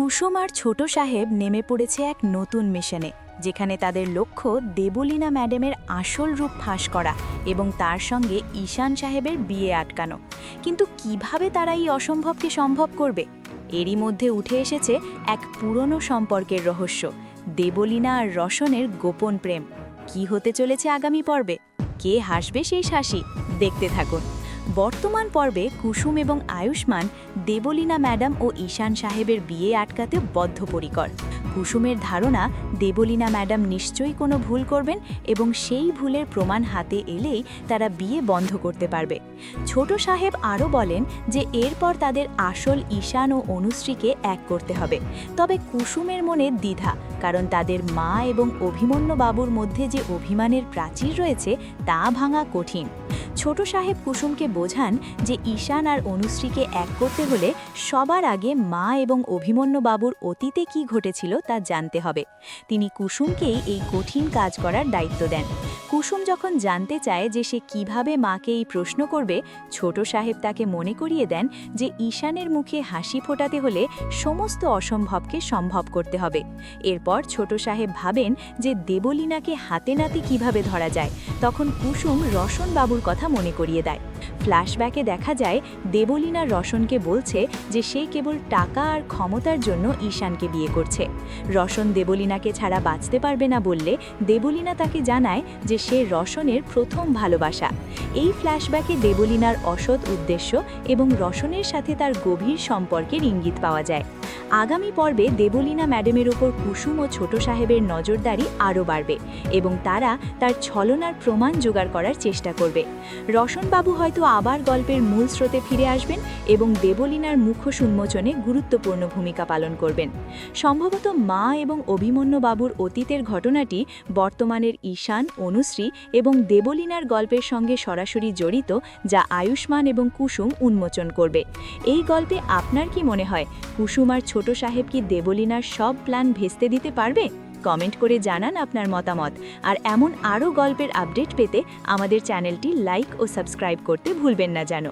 কুসুম আর ছোট সাহেব নেমে পড়েছে এক নতুন মিশনে, যেখানে তাদের লক্ষ্য দেবলীনা ম্যাডামের আসল রূপ ফাঁস করা এবং তার সঙ্গে ঈশান সাহেবের বিয়ে আটকানো। কিন্তু কীভাবে তারা এই অসম্ভবকে সম্ভব করবে? এরই মধ্যে উঠে এসেছে এক পুরনো সম্পর্কের রহস্য, দেবলীনা আর রসনের গোপন প্রেম। কি হতে চলেছে আগামী পর্বে? কে হাসবে সেই শাসি? দেখতে থাকুন। বর্তমান পর্বে কুসুম এবং আয়ুষ্মান দেবলীনা ম্যাডাম ও ঈশান সাহেবের বিয়ে আটকাতে বদ্ধপরিকর। কুসুমের ধারণা, দেবলীনা ম্যাডাম নিশ্চয়ই কোনো ভুল করবেন এবং সেই ভুলের প্রমাণ হাতে এলেই তারা বিয়ে বন্ধ করতে পারবে। ছোট সাহেব আরও বলেন যে এরপর তাদের আসল ঈশান ও অনুশ্রীকে এক করতে হবে। তবে কুসুমের মনে দ্বিধা, কারণ তাদের মা এবং অভিমন্যু বাবুর মধ্যে যে অভিমানের প্রাচীর রয়েছে তা ভাঙা কঠিন। ছোট সাহেব কুসুমকে বোঝান যে ঈশান আর অনুশ্রীকে এক করতে হলে সবার আগে মা এবং অভিমন্যু বাবুর অতীতে কি ঘটেছিল তা জানতে হবে। তিনি কুসুমকেই এই কঠিন কাজ করার দায়িত্ব দেন। কুসুম যখন জানতে চায় যে সে কীভাবে মাকে এই প্রশ্ন করবে, ছোট সাহেব তাকে মনে করিয়ে দেন যে ঈশানের মুখে হাসি ফোটাতে হলে সমস্ত অসম্ভবকে সম্ভব করতে হবে। এরপর ছোট সাহেব ভাবেন যে দেবলীনাকে হাতে নাতে কীভাবে ধরা যায়, তখন কুসুম রসন বাবুর কথা মনে করিয়ে দেয়। ফ্ল্যাশব্যাকে দেখা যায়, দেবলীনা রসনকে বলছে যে সে কেবল টাকা আর ক্ষমতার জন্য ঈশানকে বিয়ে করছে। রসন দেবলীনাকে ছাড়া বাঁচতে পারবে না বললে দেবলীনা তাকে জানায় যে সে রসনের প্রথম ভালোবাসা। এই ফ্ল্যাশব্যাকে দেবলীনার অসৎ উদ্দেশ্য এবং রসনের সাথে তার গভীর সম্পর্কের ইঙ্গিত পাওয়া যায়। আগামী পর্বে দেবলীনা ম্যাডামের ওপর কুসুম ও ছোট সাহেবের নজরদারি আরও বাড়বে এবং তারা তার ছলনার প্রমাণ জোগাড় করার চেষ্টা করবে। রসনবাবু হয়তো আবার গল্পের মূল স্রোতে ফিরে আসবেন এবং দেবলীনার মুখোশ উন্মোচনে গুরুত্বপূর্ণ ভূমিকা পালন করবেন। সম্ভবত মা এবং অভিমন্যু বাবুর অতীতের ঘটনাটি বর্তমানের ঈশান, অনুশ্রী এবং দেবলীনার গল্পের সঙ্গে সরাসরি জড়িত, যা আয়ুষ্মান এবং কুসুম উন্মোচন করবে। এই গল্পে আপনার কি মনে হয়? কুসুম আর ছোট সাহেব কি দেবলীনার সব প্ল্যান ভেস্তে দিতে পারবে? কমেন্ট করে জানান আপনার মতামত। আর এমন আরও গল্পের আপডেট পেতে আমাদের চ্যানেলটি লাইক ও সাবস্ক্রাইব করতে ভুলবেন না যেন।